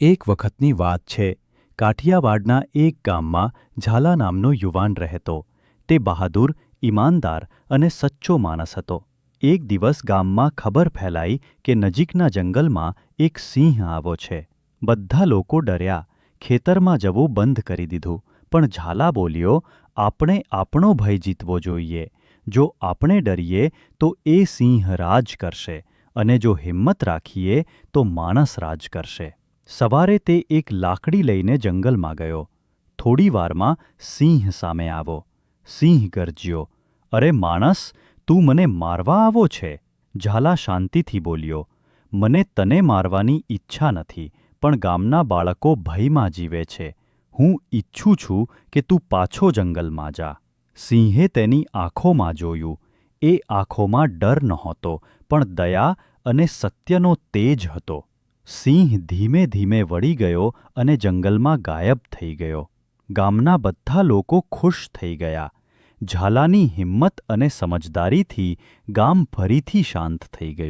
એક વખતની વાત છે. કાઠિયાવાડના એક ગામમાં ઝાલા નામનો યુવાન રહેતો. તે બહાદુર, ઈમાનદાર અને સચ્ચો માણસ હતો. એક દિવસ ગામમાં ખબર ફેલાઈ કે નજીકના જંગલમાં એક સિંહ આવો છે. બધા લોકો ડર્યા. ખેતરમાં જવું બંધ કરી દીધું. પણ ઝાલા બોલ્યો, આપણે આપણો ભય જીતવો જોઈએ. જો આપણે ડરીએ, તો એ સિંહ રાજ કરશે. અને જો હિંમત રાખીએ, તો માણસ રાજ કરશે. સવારે તે એક લાકડી લઈને જંગલમાં ગયો. થોડી વારમાં સિંહ સામે આવો. સિંહ ગરજ્યો, અરે માણસ, તું મને મારવા આવો છે? ઝાલા શાંતિથી બોલ્યો, મને તને મારવાની ઈચ્છા નથી, પણ ગામના બાળકો ભયમાં જીવે છે. હું ઈચ્છું છું કે તું પાછો જંગલમાં જા. સિંહે તેની આંખોમાં જોયું. એ આંખોમાં ડર નહોતો, પણ દયા અને સત્યનો તેજ હતો. સિંહ ધીમે ધીમે વળી ગયો અને જંગલમાં ગાયબ થઈ ગયો. ગામના બધા લોકો ખુશ થઈ ગયા. ઝાલાની હિંમત અને સમજદારીથી ગામ ફરીથી શાંત થઈ ગયું.